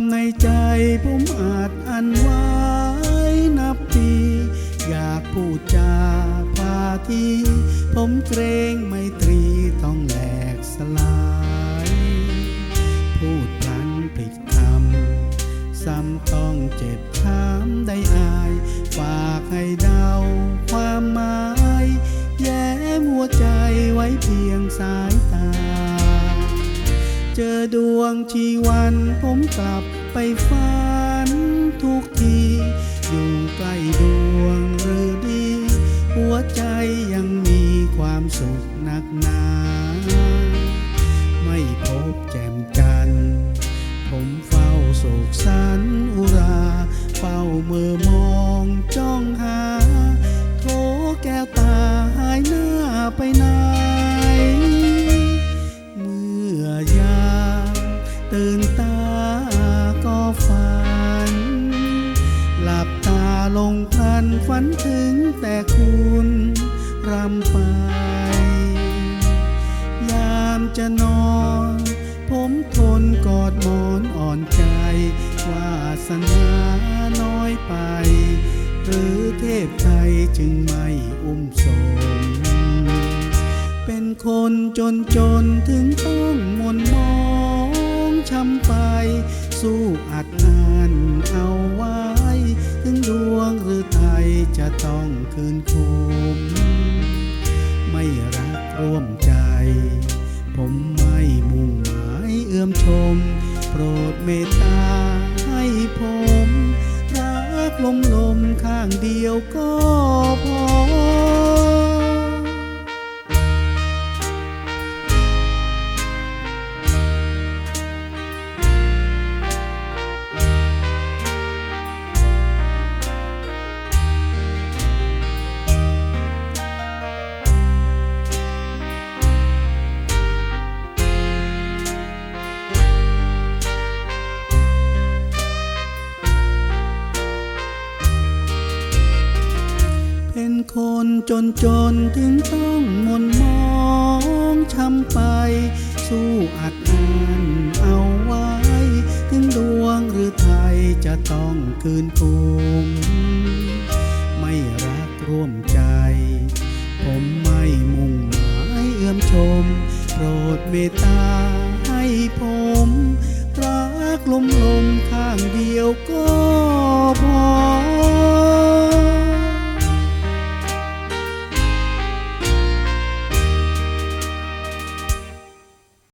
ความในใจผมอาจอันไว้นับปี อยากพูดจาพาทีผมเกรงไม่ตรีต้องแหลกสลาย พูดพลันผิดคำซ้ำต้องเจ็บช้ำได้อาย ฝากให้เดาความหมาย แย้มหัวใจไว้เพียงสาย จอดวงชีวันผมกลับไปฝันทุกที อยู่ใกล้ดวงหรือดี หัวใจยังมีความสุขนักหนา ไม่พบแจ่มจันทร์ผมเฝ้าโศกสันอุรา เฝ้าเมื่อมองจ้องหา ตื่นตาก็ฝัน หลับตาลงพลันฝันถึงแต่คุณรำไป ยามจะนอน ผมทนกอดหมอนอ่อนใจ วาสนาน้อยไป หรือเทพไทยจึงไม่อุ้มสม เป็นคนจนจนถึงต้อง องหรือไทยจะต้องคืนคมไม่รักร่วมใจ ผมไม่มุ่งหมายเอื้อมชม โปรดเมตตาให้ผม รักลมลมๆข้างเดียวก็พอ นจนจนถึงต้องหมนมองช้ำไป สู้อัดอันเอาไว้ ถึงดวงหรือไทยจะต้องคืนภูมิไม่รักร่วมใจ ผมไม่มุ่งหมายเอื้อมชม โปรดเมตตาให้ผม รักลมลมข้างเดียวก็พอ